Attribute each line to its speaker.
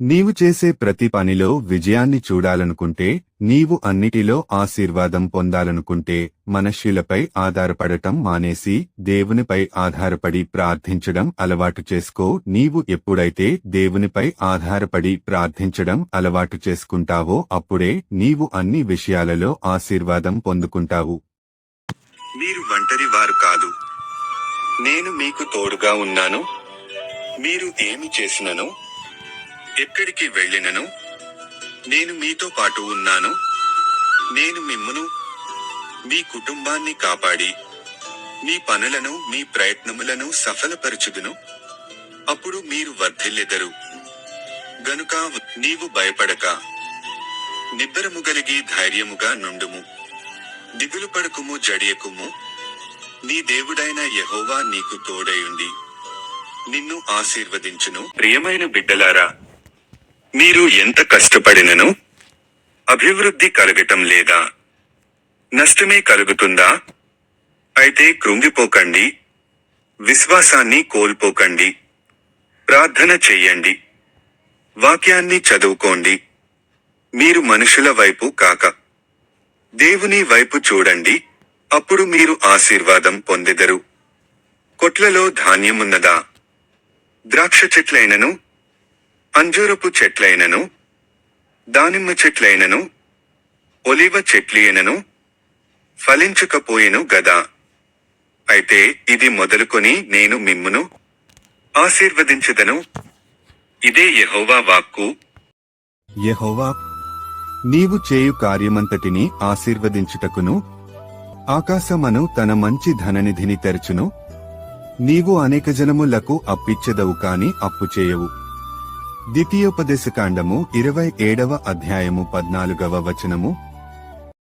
Speaker 1: నీవు చేసే ప్రతి పనిలో విజయాన్ని చూడాలనుకుంటే నీవు అన్నిటిలో ఆశీర్వాదం పొందాలనుకుంటే మనుష్యులపై ఆధారపడటం మానేసి దేవునిపై ఆధారపడి ప్రార్థించడం అలవాటు చేసుకో. నీవు ఎప్పుడైతే దేవునిపై ఆధారపడి ప్రార్థించడం అలవాటు చేసుకుంటావో అప్పుడే నీవు అన్ని విషయాలలో ఆశీర్వాదం పొందుకుంటావు. మీరు ఒంటరి వారు కాదు. నేను మీకు తోడుగా ఉన్నాను. మీరు ఏమి చేసినను? ఎక్కడికి వెళ్ళినను? నేను మీతో పాటు ఉన్నాను. నేను మిమ్మును మీ కుటుంబాన్ని కాపాడి మీ పనులను మీ ప్రయత్నములను సఫలపరచుదును. అప్పుడు మీరు వర్ధిల్లెదరు. గనుక నీవు భయపడక. నిబ్బరము కలిగి ధైర్యముగా నుండుము. దిగులు పడకుము జడియకుము. నీ దేవుడైన యహోవా నీకు తోడయుండి నిన్ను ఆశీర్వదించును. ప్రియమైన బిడ్డలారా మీరు ఎంత కష్టపడినను? అభివృద్ధి కలగటం లేదా? నష్టమే కలుగుతుందా? అయితే కృంగిపోకండి. విశ్వాసాన్ని కోల్పోకండి. ప్రార్థన చెయ్యండి. వాక్యాన్ని చదువుకోండి. మీరు మనుషుల వైపు కాక. దేవుని వైపు చూడండి. అప్పుడు మీరు ఆశీర్వాదం పొందెదరు. కొట్లలో ధాన్యమున్నదా? ద్రాక్ష చెట్లైనను అంజూరపు చెట్లైనను దానిమ్మ చెట్లైనను ఒలివ చెట్లియనను ఫలించకపోయెను గదా. అయితే ఇది మొదలుకొని నేను మిమ్మును ఆశీర్వదించదను. ఇదే యెహోవా వాక్కు. యెహోవా నీవు చేయు కార్యమంతటిని ఆశీర్వదించుటకును ఆకాశమను తన మంచి ధననిధిని తెరచును. నీవు అనేక జనములకు అప్పిచ్చెదవు కాని అప్పు చేయవు. ద్వితీయోపదేశకాండము ఇరవై ఏడవ అధ్యాయము పద్నాలుగవ వచనము